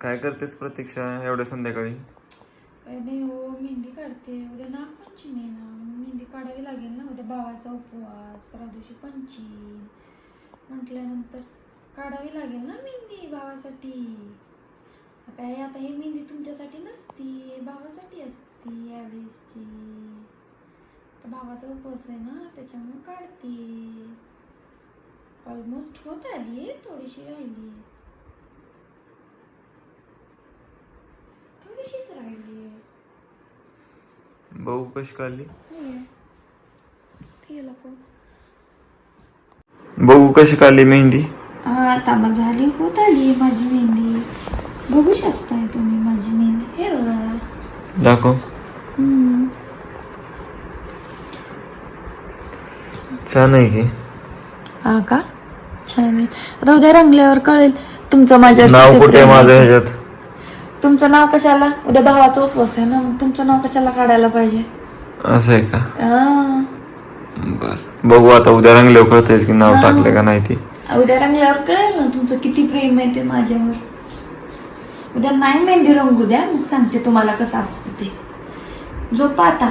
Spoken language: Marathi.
काय करतेस प्रतीक्षा एवढ्या संध्याकाळी? नाही हो मेहंदी काढते. उद्या नागपंचमी आहे ना मेहंदी काढावी लागेल ना. उद्या भावाचा उपवास परा दिवशी पंचमी. म्हटल्यानंतर काढावी लागेल ना मेहंदी भावासाठी. काय आता ही मेहंदी तुमच्यासाठी नसती भावासाठी असती यावेळेसची. तर भावाचा उपवास आहे ना त्याच्यामुळे काढते. ऑलमोस्ट होत आली आहे थोडीशी राहिली आहे थोडीशीच राहिली. आहे बहू कशी काढली बहू कशी काढली मेहंदी? हा आता झाली होत आली माझी मेहंदी. बघू शकताय तुम्ही माझी मेहंदी. हे बघा. दाखव. छान आहे की. हा का? छान आहे. आता उद्या रंगल्यावर कळेल तुमचं माझ्या नाव कुठे माझं ह्याच्यात? तुमचं नाव कशाला? उद्या भावाचा उपवास आहे ना मग तुमचं नाव कशाला काढायला पाहिजे? असं आहे का? हा. बर. बघू आता उद्या रंगल्यावर कळतंय की नाव टाकलं का नाही ते. उद्या रंगल्यावर कळेल ना तुमचं किती प्रेम आहे ते माझ्यावर. उद्या नाही मेहंदी रंगू द्या मग सांगते तुम्हाला कसं असतं ते. झोपा आता.